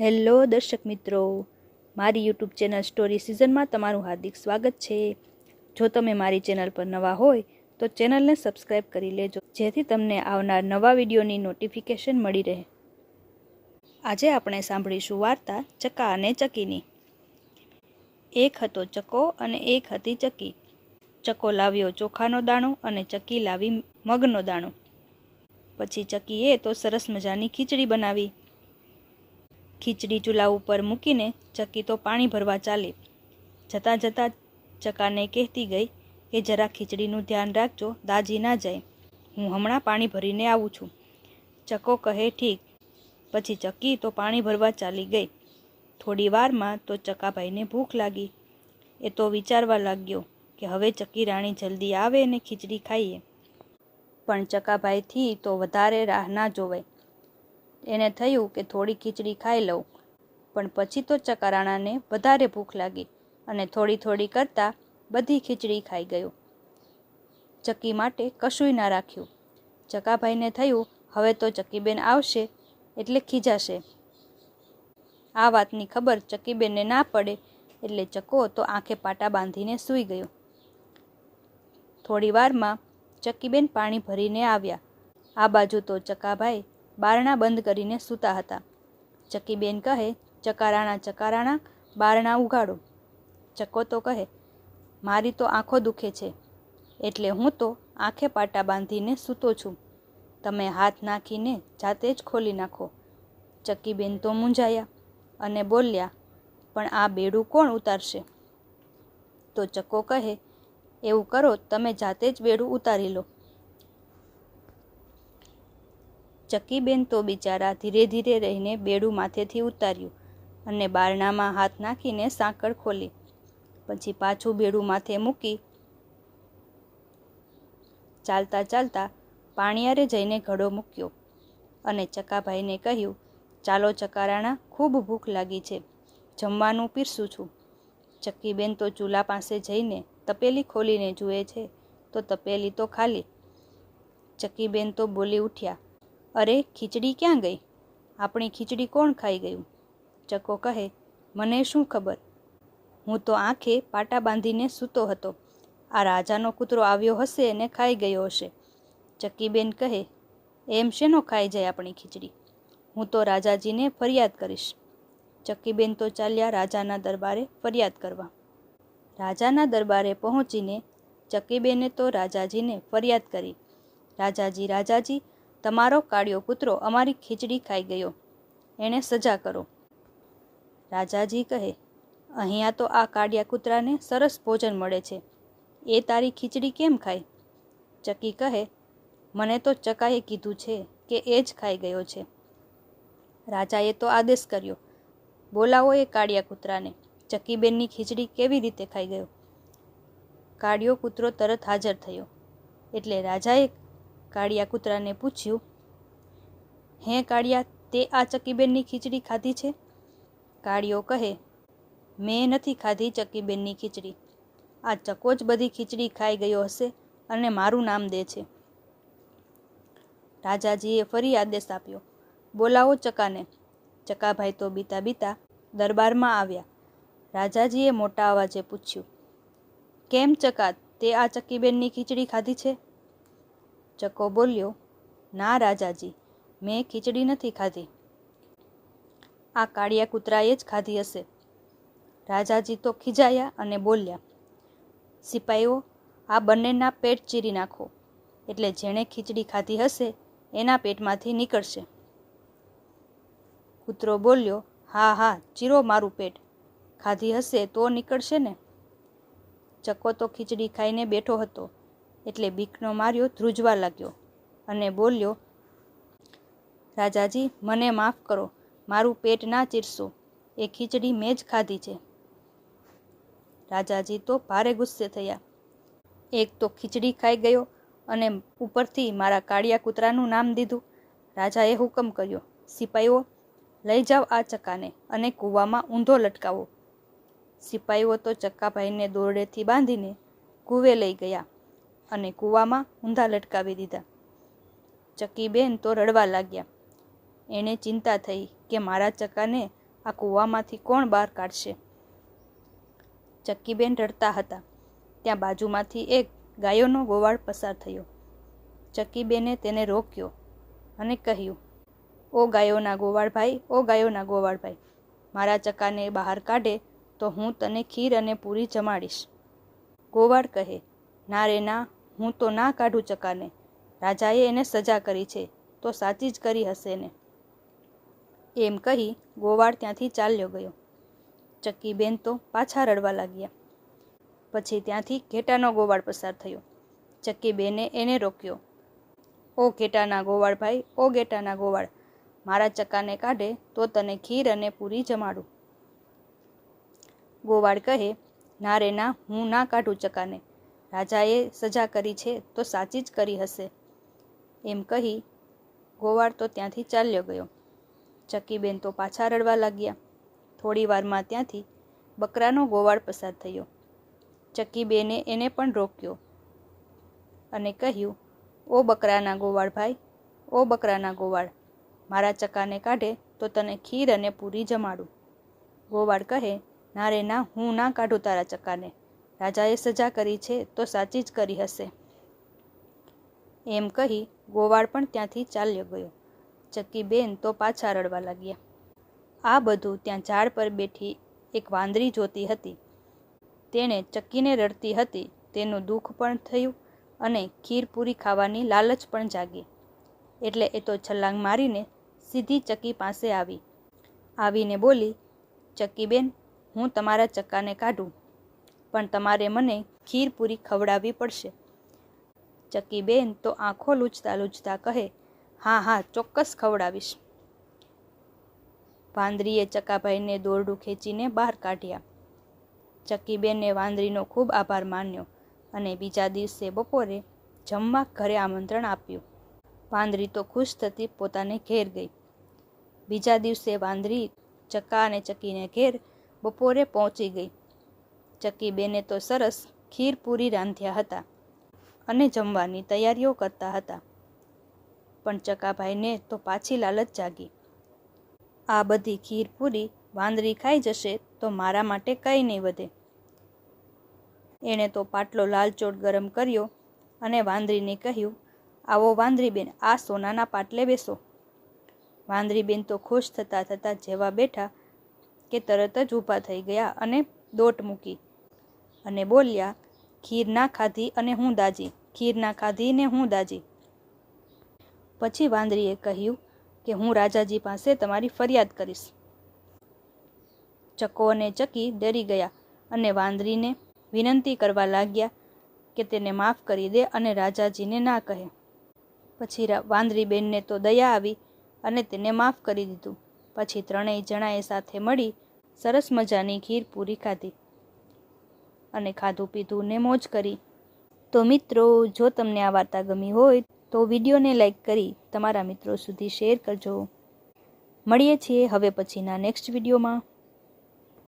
Hello દર્શક મિત્રો, મારી યુટ્યુબ ચેનલ સ્ટોરી સિઝનમાં તમારું હાર્દિક સ્વાગત છે. જો તમે મારી ચેનલ પર નવા હોય, તો ચેનલને સબસ્ક્રાઈબ કરી લેજો, જેથી તમને આવનાર નવા વિડીયોની નોટિફિકેશન મળી રહે. આજે આપણે સાંભળીશું વાર્તા ચકા અને ચકીની. એક હતો ચકો અને એક હતી ચકી. ચકો લાવ્યો ચોખાનો દાણો અને ચકી લાવી મગનો દાણો. પછી ચકીએ તો સરસ મજાની ખીચડી બનાવી. ખીચડી ચૂલા ઉપર મૂકીને ચકી તો પાણી ભરવા ચાલી. જતાં જતાં ચકાને કહેતી ગઈ કે જરા ખીચડીનું ધ્યાન રાખજો, દાજી ના જાય. હું હમણાં પાણી ભરીને આવું છું. ચકો કહે, ઠીક. પછી ચકી તો પાણી ભરવા ચાલી ગઈ. થોડી વારમાં તો ચકાભાઈને ભૂખ લાગી. એ તો વિચારવા લાગ્યો કે હવે ચકી રાણી જલ્દી આવે ને ખીચડી ખાઈએ. પણ ચકાભાઈથી તો વધારે રાહ ના જોવાય. એને થયું કે થોડી ખીચડી ખાઈ લઉં. પણ પછી તો ચકારાણાને વધારે ભૂખ લાગી અને થોડી થોડી કરતાં બધી ખીચડી ખાઈ ગયો. ચકી માટે કશુંય ના રાખ્યું. ચકાભાઈને થયું, હવે તો ચકીબેન આવશે, એટલે ખીજાશે. આ વાતની ખબર ચકીબેનને ના પડે, એટલે ચકો તો આંખે પાટા બાંધીને સૂઈ ગયો. થોડી વારમાં ચકીબેન પાણી ભરીને આવ્યા. આ બાજુ તો ચકાભાઈ બારણા બંધ કરીને સૂતા હતા. ચકીબેન કહે, ચકારાણા ચકારાણા, બારણા ઉગાડો ચકો તો કહે, મારી તો આંખો દુખે છે, એટલે હું તો આંખે પાટા બાંધીને સૂતો છું. તમે હાથ નાખીને જાતે જ ખોલી નાખો. ચકીબેન તો મૂંઝાયા અને બોલ્યા, પણ આ બેડું કોણ ઉતારશે? તો ચકો કહે, એવું કરો, તમે જાતે જ બેડું ઉતારી લો. ચકીબેન તો બિચારા ધીરે ધીરે રહીને બેડું માથેથી ઉતાર્યું અને બારણામાં હાથ નાખીને સાંકળ ખોલી. પછી પાછું બેડું માથે મૂકી. ચાલતા ચાલતા પાણીયારે જઈને ઘડો મૂક્યો અને ચકાભાઈને કહ્યું, ચાલો ચકારાણા ખૂબ ભૂખ લાગી છે. જમવાનું પીરસું છું. ચક્કીબેન તો ચૂલા પાસે જઈને તપેલી ખોલીને જુએ છે, તો તપેલી તો ખાલી. ચક્કીબેન તો બોલી ઉઠ્યા અરે, ખીચડી ક્યાં ગઈ? આપણી ખીચડી કોણ ખાઈ ગયું? ચકો કહે, મને શું ખબર? હું તો આંખે પાટા બાંધીને સૂતો હતો. આ રાજાનો કૂતરો આવ્યો હશે અને ખાઈ ગયો હશે. ચક્કીબેન કહે, એમ શેનો ખાઈ જાય આપણી ખીચડી? હું તો રાજાજીને ફરિયાદ કરીશ. ચક્કીબેન તો ચાલ્યા રાજાના દરબારે ફરિયાદ કરવા. રાજાના દરબારે પહોંચીને ચક્કીબેને તો રાજાજીને ફરિયાદ કરી. રાજાજી રાજાજી તમારો કાળિયો કૂતરો અમારી ખીચડી ખાઈ ગયો. એણે સજા કરો. રાજાજી કહે, અહીંયા તો આ કાળિયા કૂતરાને સરસ ભોજન મળે છે. એ તારી ખીચડી કેમ ખાય? ચકી કહે, મને તો ચકાએ કીધું છે કે એ જ ખાઈ ગયો છે. રાજાએ તો આદેશ કર્યો, બોલાવો એ કાળિયા કૂતરાને. ચકીબેનની ખીચડી કેવી રીતે ખાઈ ગયો? કાળિયો કૂતરો તરત હાજર થયો. એટલે રાજાએ કાળિયા કૂતરાને પૂછ્યું, હે કાળિયા, તે આ ચકીબેનની ખીચડી ખાધી છે? કાળિયો કહે, મેં નથી ખાધી ચકીબેનની ખીચડી. આ ચકો જ બધી ખીચડી ખાઈ ગયો હશે અને મારું નામ દે છે. રાજાજીએ ફરી આદેશ આપ્યો, બોલાવો ચકાને. ચકાભાઈ તો બીતા બીતા દરબારમાં આવ્યા. રાજાજીએ મોટા અવાજે પૂછ્યું, કેમ ચકા, તે આ ચકીબેનની ખીચડી ખાધી છે? ચકો બોલ્યો, ના રાજાજી, મેં ખીચડી નથી ખાધી. આ કાળિયા કૂતરાએ જ ખાધી હશે. રાજાજી તો ખીજાયા અને બોલ્યા, સિપાઈઓ, આ બંનેના પેટ ચીરી નાખો, એટલે જેણે ખીચડી ખાધી હશે, એના પેટમાંથી નીકળશે. કૂતરો બોલ્યો, હા હા, ચીરો મારું પેટ, ખાધી હશે તો નીકળશે ને. ચકો તો ખીચડી ખાઈને બેઠો હતો એટલે બીકનો માર્યો ધ્રુજવા લાગ્યો અને બોલ્યો, રાજાજી, મને માફ કરો. મારું પેટ ના ચીરશો. એ ખીચડી મેં જ ખાધી છે. રાજાજી તો ભારે ગુસ્સે થયા. એક તો ખીચડી ખાઈ ગયો અને ઉપરથી મારા કાળિયા કૂતરાનું નામ દીધું. રાજાએ હુકમ કર્યો, સિપાઈઓ, લઈ જાઓ આ ચક્કાને અને કૂવામાં ઊંધો લટકાવો. સિપાઈઓ તો ચક્કાભાઈને દોરડેથી બાંધીને કૂવે લઈ ગયા. અને કૂવામાં ઊંધા લટકાવી દીધા. ચકીબેન તો રડવા લાગ્યા. એણે ચિંતા થઈ કે મારા ચકાને આ કૂવામાંથી કોણ બહાર કાઢશે? ચક્કીબેન રડતા હતા. ત્યાં બાજુમાંથી એક ગાયોનો ગોવાળ પસાર થયો. ચક્કીબેને તેને રોક્યો અને કહ્યું, ઓ ગાયોના ગોવાળભાઈ, ઓ ગાયોના ગોવાળભાઈ, મારા ચકાને બહાર કાઢે તો હું તને ખીર અને પૂરી જમાડીશ. ગોવાળ કહે, ના રે ના હું તો ના કાઢું ચકાને. રાજાએ એને સજા કરી છે, તો સાચી જ કરી હશે ને એમ કહી ગોવાળ ત્યાંથી ચાલ્યો ગયો. ચક્કીબેન તો પાછા રડવા લાગ્યા. પછી ત્યાંથી ઘેટાનો ગોવાળ પસાર થયો. ચક્કીબેને એને રોક્યો. ઓ ઘેટાના ગોવાળભાઈ ઓ ઘેટાના ગોવાળ, મારા ચક્કાને કાઢે તો તને ખીર અને પૂરી જમાડું. ગોવાળ કહે, ના રે ના, હું ના કાઢું ચકાને. રાજાએ સજા કરી છે તો સાચી જ કરી હશે. એમ કહી ગોવાળ તો ત્યાંથી ચાલ્યો ગયો. ચક્કીબેન તો પાછા રડવા લાગ્યા. થોડી વારમાં ત્યાંથી બકરાનો ગોવાળ પસાર થયો. ચક્કીબેને એને પણ રોક્યો અને કહ્યું, ઓ બકરાના ગોવાળ ભાઈ, ઓ બકરાના ગોવાળ, મારા ચકાને કાઢે તો તને ખીર અને પૂરી જમાડું. ગોવાળ કહે, ના રે ના, હું ના કાઢું તારા ચકાને. રાજાએ સજા કરી છે તો સાચી જ કરી હશે. એમ કહી ગોવાળ પણ ત્યાંથી ચાલ્યો ગયો. ચક્કીબેન તો પાછા રડવા લાગ્યા. આ બધું ત્યાં ઝાડ પર બેઠી એક વાંદરી જોતી હતી. તેણે ચક્કીને રડતી હતી, તેનું દુઃખ પણ થયું અને ખીર પૂરી ખાવાની લાલચ પણ જાગી. એટલે એ તો છલાંગ મારીને સીધી ચક્કી પાસે આવી. આવીને બોલી, ચક્કીબેન, હું તમારા ચક્કાને કાઢું. પણ તમારે મને ખીર પૂરી ખવડાવવી પડશે. ચકીબેન તો આંખો લૂછતા લૂછતા કહે, હા હા, ચોક્કસ ખવડાવીશ. વાંદરીએ ચકાભાઈને દોરડું ખેંચીને બહાર કાઢ્યા. ચકીબેને વાંદરીનો ખૂબ આભાર માન્યો અને બીજા દિવસે બપોરે જમવા ઘરે આમંત્રણ આપ્યું. વાંદરી તો ખુશ થતી પોતાને ઘેર ગઈ. બીજા દિવસે વાંદરી ચક્કા અને ચકીને ઘેર બપોરે પહોંચી ગઈ. ચક્કીબેને તો સરસ ખીર પૂરી રાંધ્યા હતા અને જમવાની તૈયારીઓ કરતા હતા. પણ ચકાભાઈને તો પાછી લાલચ જાગી. આ બધી ખીર પૂરી વાંદરી ખાઈ જશે તો મારા માટે કંઈ નહીં વધે. એણે તો પાટલો લાલચોટ ગરમ કર્યો અને વાંદરીને કહ્યું, આવો વાંદરીબેન, આ સોનાના પાટલે બેસો. વાંદરીબેન તો ખુશ થતાં થતાં જેવા બેઠા કે તરત જ ઊભા થઈ ગયા અને દોટ મૂકી. અને બોલ્યા, ખીર ના ખાધી અને હું દાજી, ખીર ના ખાધી ને હું દાજી. પછી વાંદરીએ કહ્યું કે, હું રાજાજી પાસે તમારી ફરિયાદ કરીશ. ચકો અને ચકી ડરી ગયા અને વાંદરીને વિનંતી કરવા લાગ્યા કે તેને માફ કરી દે અને રાજાજીને ના કહે. પછી વાંદરીબેનને તો દયા આવી અને તેને માફ કરી દીધું. પછી ત્રણેય જણાએ સાથે મળી સરસ મજાની ખીર પૂરી ખાધી. અને ખાધું પીધું ને મોજ કરી. તો મિત્રો, જો તમને આ વાર્તા ગમી હોય, તો વિડીયોને લાઈક કરી તમારા મિત્રો સુધી શેર કરજો. મળીએ છીએ હવે પછીના નેક્સ્ટ વિડીયોમાં.